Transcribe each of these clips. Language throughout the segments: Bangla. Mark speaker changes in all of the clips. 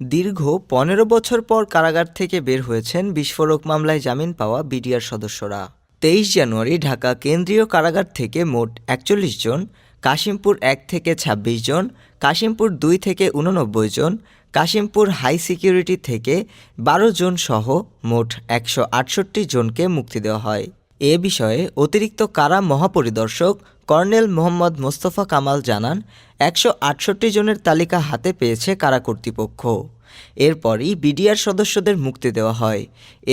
Speaker 1: দীর্ঘ পনেরো বছর পর কারাগার থেকে বের হয়েছেন বিস্ফোরক মামলায় জামিন পাওয়া বিডিআর সদস্যরা। তেইশ জানুয়ারি ঢাকা কেন্দ্রীয় কারাগার থেকে মোট একচল্লিশ জন, কাশিমপুর এক থেকে ২৬ জন, কাশিমপুর দুই থেকে উননব্বই জন, কাশিমপুর হাই সিকিউরিটি থেকে বারো জন সহ মোট একশো আটষট্টি জনকে মুক্তি দেওয়া হয়। এ বিষয়ে অতিরিক্ত কারা মহাপরিদর্শক কর্নেল মোহাম্মদ মোস্তফা কামাল জানান, একশো আটষট্টি জনের তালিকা হাতে পেয়েছে কারা কর্তৃপক্ষ। এরপরই বিডিআর সদস্যদের মুক্তি দেওয়া হয়।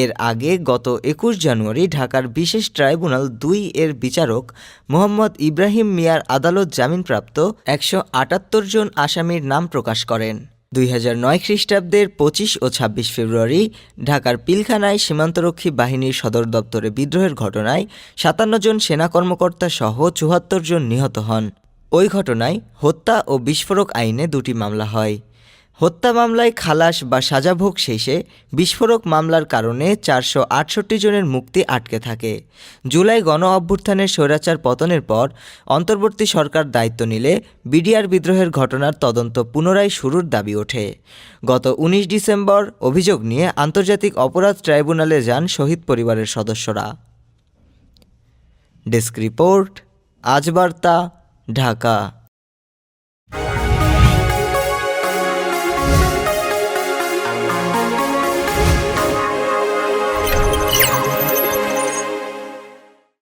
Speaker 1: এর আগে গত একুশ জানুয়ারি ঢাকার বিশেষ ট্রাইব্যুনাল দুই এর বিচারক মোহাম্মদ ইব্রাহিম মিয়ার আদালত জামিনপ্রাপ্ত একশো আটাত্তর জন আসামির নাম প্রকাশ করেন। দুই হাজার নয় খ্রিস্টাব্দের পঁচিশ ও ছাব্বিশ ফেব্রুয়ারি ঢাকার পিলখানায় সীমান্তরক্ষী বাহিনীর সদর দপ্তরে বিদ্রোহের ঘটনায় সাতান্ন জন সেনা কর্মকর্তা সহ চুয়াত্তর জন নিহত হন। ওই ঘটনায় হত্যা ও বিস্ফোরক আইনে দুটি মামলা হয়। হত্যা মামলায় খালাস বা সাজাভোগ শেষে বিস্ফোরক মামলার কারণে চারশো আটষট্টি জনের মুক্তি আটকে থাকে। জুলাই গণ অভ্যুত্থানের স্বৈরাচার পতনের পর অন্তর্বর্তী সরকার দায়িত্ব নিলে বিডিআর বিদ্রোহের ঘটনার তদন্ত পুনরায় শুরুর দাবি ওঠে। গত উনিশ ডিসেম্বর অভিযোগ নিয়ে আন্তর্জাতিক অপরাধ ট্রাইব্যুনালে যান শহীদ পরিবারের সদস্যরা। ডেস্ক রিপোর্ট, আজ বার্তা, ঢাকা।